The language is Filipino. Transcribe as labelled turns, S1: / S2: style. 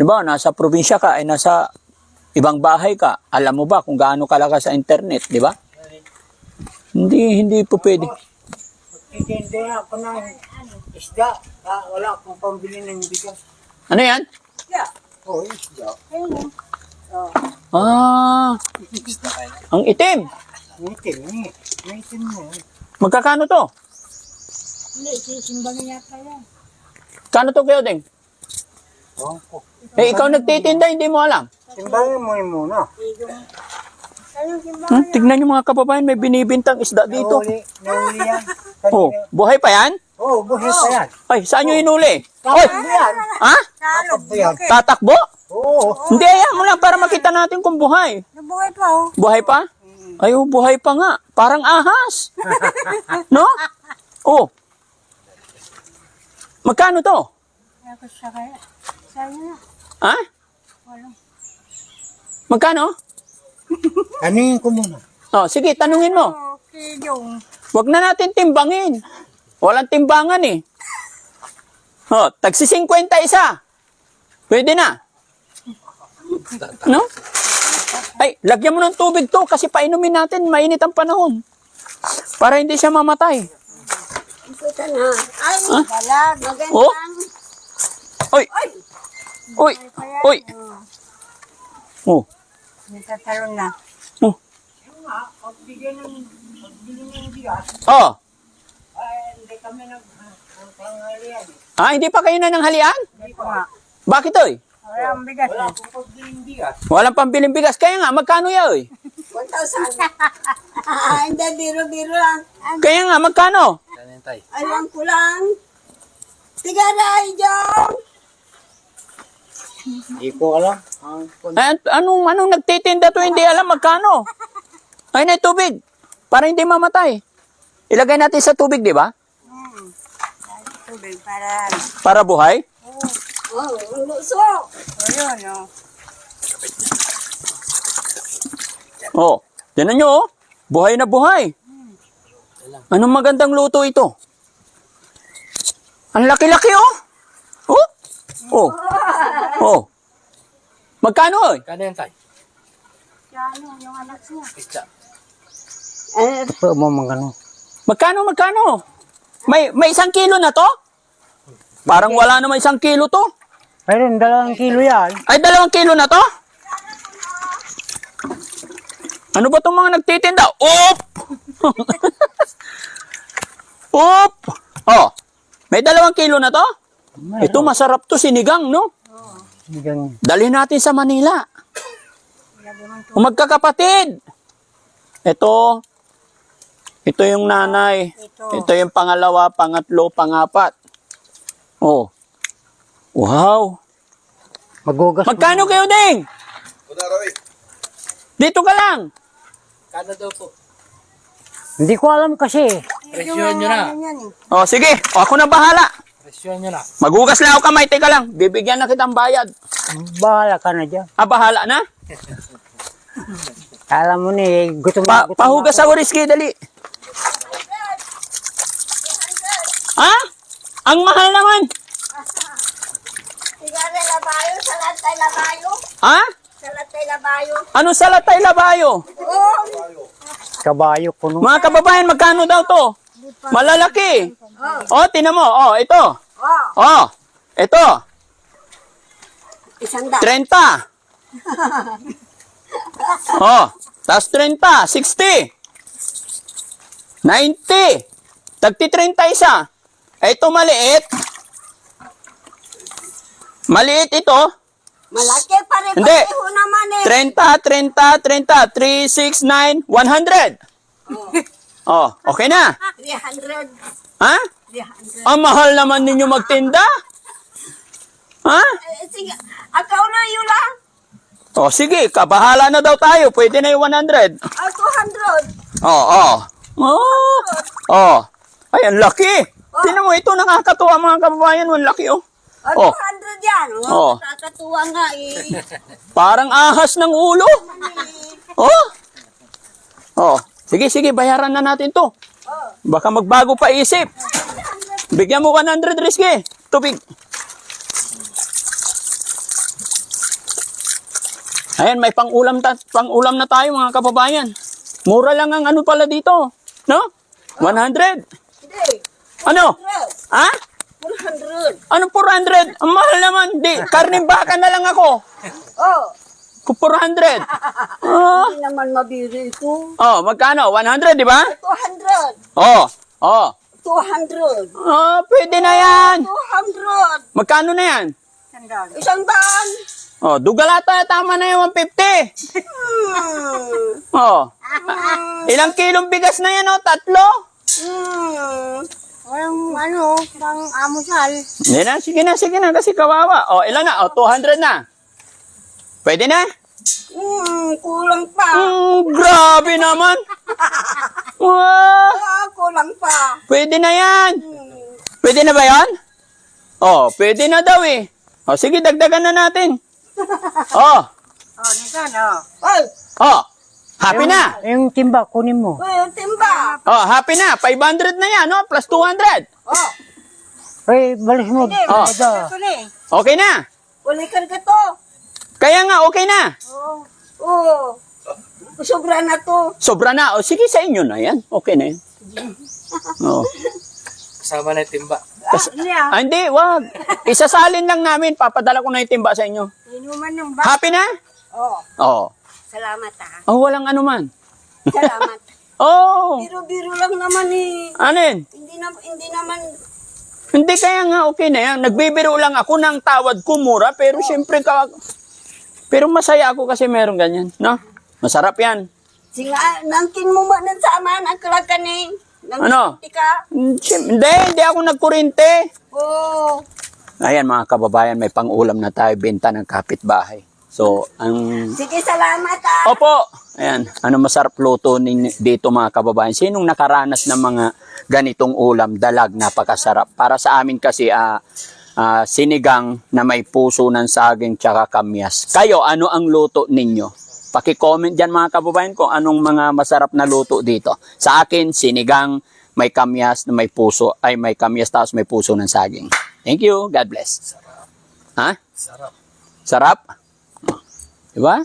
S1: Di ba, nasa probinsya ka, ay nasa ibang bahay ka, alam mo ba kung gaano kalakas sa internet, di ba? Hindi, hindi po pwede.
S2: Titindi ako ng isda. Ah, wala akong pambili ng bigas.
S1: Ano yan?
S2: Oh, isda.
S1: Ah, ang itim.
S2: Ngitin, ngit. Ngitin mo.
S1: Magkakano to?
S3: Hindi, sisimba na yata yan.
S1: Kano to kayo, Ding?
S2: Ko.
S1: Eh, ikaw nagtitinda, hindi mo alam.
S2: Timbangin mo yun muna.
S1: Hmm, tignan nyo mga kababayan, may binibintang isda dito.
S2: Nahuli, nahuli yan.
S1: Oh, buhay pa yan?
S2: Oh, buhay pa yan.
S1: Ay, saan nyo inuli? Oy,
S2: Tatakbo yan.
S1: ha?
S2: Tatakbo yan.
S1: Tatakbo?
S2: Oo.
S1: Hindi, ayan mo lang para makita natin kung buhay.
S3: Nabuhay pa oh.
S1: Buhay pa? Ay, oh, buhay pa nga. Parang ahas. no? Oh. Magkano to?
S3: Ako siya kaya. Saan na?
S1: Ha?
S3: Wala.
S1: Magkano?
S2: Aningin ko muna.
S1: Oh, sige, tanungin mo.
S3: Okay, yung.
S1: Huwag na natin timbangin. Walang timbangan eh. Oh, tagsi 50 isa. Pwede na. No? Ay, lagyan mo ng tubig to kasi painumin natin, mainit ang panahon. Para hindi siya mamatay.
S3: Ito na. Ay, balag. Maganda.
S1: Oh. Oy. Oy. Oy. Oh.
S3: Natatalon na.
S1: Oh.
S2: Pagbigyan ng, pagbili ng bigas,
S1: Oh.
S2: ay, hindi kami nag, ang panghalian.
S1: Ah, hindi pa kayo na ng halian?
S3: Hindi nga.
S1: Bakit oy?
S3: Wala ang bigas.
S2: Wala akong pagbiling bigas.
S1: Walang pambiling bigas. Kaya nga, magkano ya oy?
S3: 1,000. Ah, hindi, biro-biro lang.
S1: Kaya nga, magkano?
S3: Alam ko lang. Tigaray, Jong!
S2: Hindi ko alam.
S1: Ay, anong, anong nagtitinda to hindi alam magkano? Ay, na tubig. Para hindi mamatay. Ilagay natin sa tubig, di ba?
S3: Hmm. Tubig para...
S1: Para buhay.
S3: Oh, ang luso. O yun, oh.
S1: Oh, tinan nyo, oh. Buhay na buhay. Anong magandang luto ito? Ang laki-laki, oh. Oh. Oh. Oh. Magkano, oy?
S2: Kano yan, tay?
S3: Ano, yung anak niya.
S2: Isda.
S3: Eh,
S2: Ito mo magano.
S1: Magkano, magkano? May, may isang kilo na to? Parang wala naman isang kilo to.
S2: Mayroon dalawang kilo yan.
S1: Ay, dalawang kilo na to? Ano ba itong mga nagtitinda? Oop! Oop! Oh, may dalawang kilo na to? Ito masarap to, sinigang, no?
S2: Bigyan
S1: Dalhin natin sa Manila. O magkakapatid. Ito, ito yung nanay.
S3: Ito.
S1: Ito yung pangalawa, pangatlo, pangapat. Oh. Wow.
S2: Magugas.
S1: Magkano kayo, Ding? Dito ka lang.
S4: Kano daw po?
S2: Hindi ko alam kasi.
S4: Presyohan nyo na.
S1: Oh, sige. O, ako na bahala.
S4: Presyohan nyo na.
S1: Magugas lang ako kamay. Teka lang. Bibigyan na kitang bayad.
S2: Bahala ka na dyan.
S1: Ah, bahala na?
S2: Alam mo ni, gutom
S1: Pa
S2: na gutom
S1: pahugas ako, Rizky. Dali. Ha? Ang mahal naman.
S3: Tigaray labayo, salatay labayo.
S1: Ha?
S3: Salatay labayo.
S1: Ano sa latay labayo?
S3: Oh,
S2: Kabayo ko no.
S1: Mga kababayan, magkano daw to? Malalaki. Oh, tinan mo. Oh, ito.
S3: oh.
S1: Oh, ito.
S3: Isang da.
S1: 30. oh, tapos 30, 60. 90. Tagti 30 isa. Ito maliit. Maliit ito.
S3: Malaki pa rin.
S1: Hindi.
S3: Pareho naman eh.
S1: 30, 30, 30, 3, 6, 9, 100. Oh, okay na.
S3: 300.
S1: Ha?
S3: 300.
S1: Ang mahal naman ninyo magtinda. Ha?
S3: Eh, sige. Akaw na yun lang.
S1: Oh, sige, kabahala na daw tayo. Pwede na yung 100.
S3: Ah, 200.
S1: Oo. Oh, oh. Oh. Ay, ang laki. Tinan mo, ito nakakatuwa mga kababayan. Ang laki, oh.
S3: Ah,
S1: Oh.
S3: 200 yan.
S1: Oh.
S3: Oh. Nakakatuwa nga eh.
S1: Parang ahas ng ulo. Oh. Oh. Sige, sige, bayaran na natin to. Baka magbago pa isip. Bigyan mo 100, Rizky. Tubig. Ayan, may pang-ulam, ta- pang-ulam na tayo mga kababayan. Mura lang ang ano pala dito. No? 100.
S3: Hindi.
S1: Ano?
S3: 100.
S1: Ha?
S3: 100.
S1: Ano 400? Ang mahal naman. Di, karning baka na lang ako.
S3: Oh,
S1: 400. Ah.
S3: hindi naman mabiri ito.
S1: Oh, magkano? 100, di ba?
S3: 200.
S1: Oh. Oh.
S3: 200.
S1: Ah, pwede na yan.
S3: 200.
S1: Magkano na yan?
S3: Isang daan.
S1: Oh, dugalata tama na yung 150.
S3: Hmm.
S1: Oh. Ilang kilong bigas na yan, oh? Tatlo?
S3: Hmm. Walang ano, pang amusal.
S1: Hindi na, sige na, sige na, kasi kawawa. Oh, ilan na? Oh, 200 na. Pwede na?
S3: Hmm, kulang pa.
S1: Mm, grabe naman. Wow.
S3: Ah, kulang pa.
S1: Pwede na yan.
S3: Hmm.
S1: Pwede na ba yan? Oh, pwede na daw eh. Oh, sige, dagdagan na natin. Oh,
S3: Oh, nisan, oh. Ay,
S1: oh. Happy na.
S2: Yung timba, kunin mo.
S3: uy, yung timba.
S1: Oh, happy na. 500 na yan, no? Plus 200.
S3: Oh,
S2: Ay, balis mo.
S3: hindi,
S1: Oh.
S3: wala ka ito ni.
S1: Okay na.
S3: Wala ka ka to.
S1: Kaya nga, okay na.
S3: Oh, oh. Sobra na to.
S1: Sobra na. O, sige, sa inyo na yan. Okay na yan. Oh.
S4: Kasama na yung timba.
S3: Ah, hindi ah.
S1: Ah, hindi, wag. Isasalin lang namin. Papadala ko na yung timba sa inyo.
S3: Inuman ng ba?
S1: Happy na?
S3: Oh,
S1: Oo.
S3: salamat ah.
S1: Oh, walang ano man.
S3: Salamat.
S1: Oh,
S3: Biro-biro lang naman eh.
S1: anin?
S3: Hindi na hindi naman
S1: Hindi kaya nga okay na yan. Nagbibiro lang ako ng tawad ko mura, pero syempre ka... Pero masaya ako kasi meron ganyan, no? Masarap yan.
S3: Singa, nangkin mo man sa aman ang kalakan eh.
S1: Ano?
S3: ka.
S1: Syem- Hindi, hindi ako nagkurinte.
S3: Oh.
S1: Ayan mga kababayan, may pang-ulam na tayo, benta ng kapitbahay. So, ang...
S3: Sige, salamat ah.
S1: Opo! Ayan, ano masarap luto dito mga kababayan? Sinong nakaranas ng mga ganitong ulam, dalag, napakasarap. Para sa amin kasi, ah, ah, sinigang na may puso ng saging tsaka kamyas. Kayo, ano ang luto ninyo? Paki-comment dyan mga kababayan kung anong mga masarap na luto dito. Sa akin, sinigang, may kamyas na may puso, ay may kamyas tapos may puso ng saging. Thank you. God bless. Ha?
S4: Sarap.
S1: Sarap? Diba?